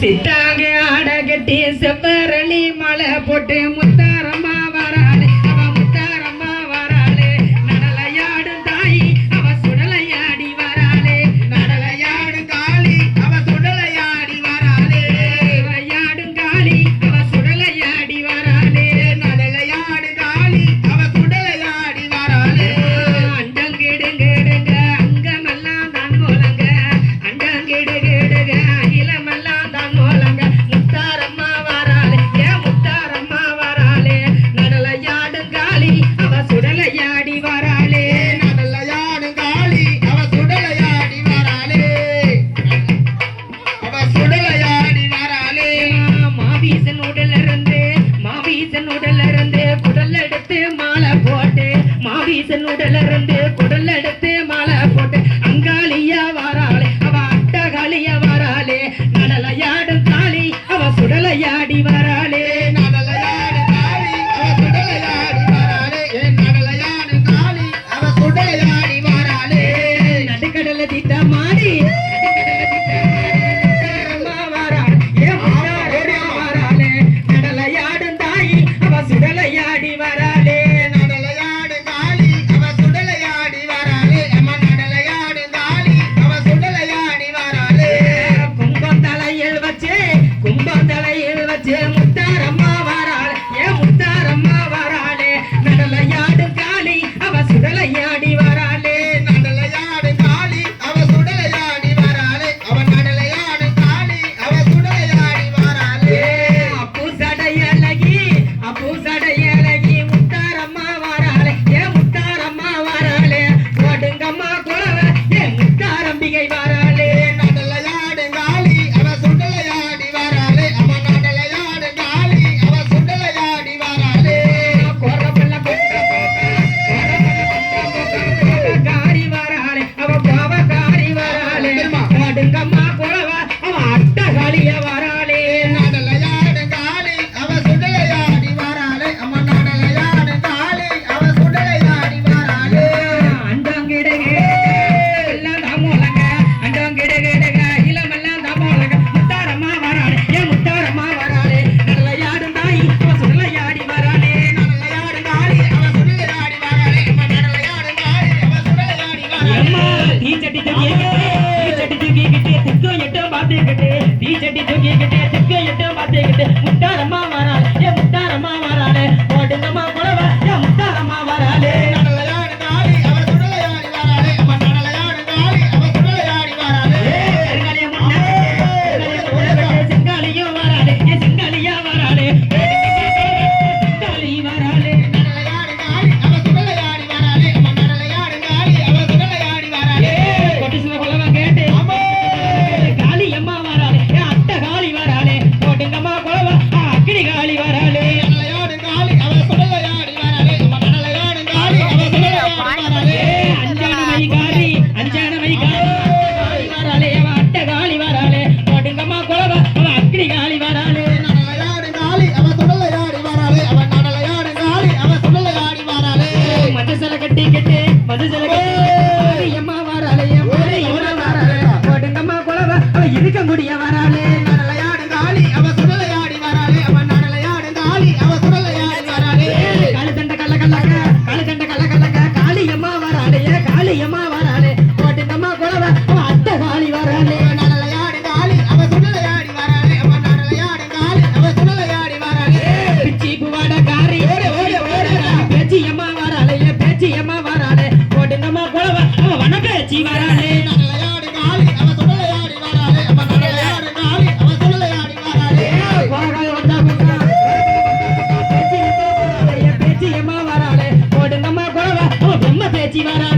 சித்தாங்க ஆடகட்டி செவ்வரளி மலை போட்டு முத்தாரம்ப ஈசன் உடலிருந்து குடல் எடுத்து மாலை போட்டு அங்காளியா வாராளே அவ அட்டகாளியா வாராளே நடலையாடும் தாலி அவ சுடலையாடி வாராளே. ஜலக்கு மது ஜலக்கு எம்மா வாராலையா எம்மா வாராலையா போடுங்கம்மா குழவ. அவ இருக்க முடிய வர chivarán.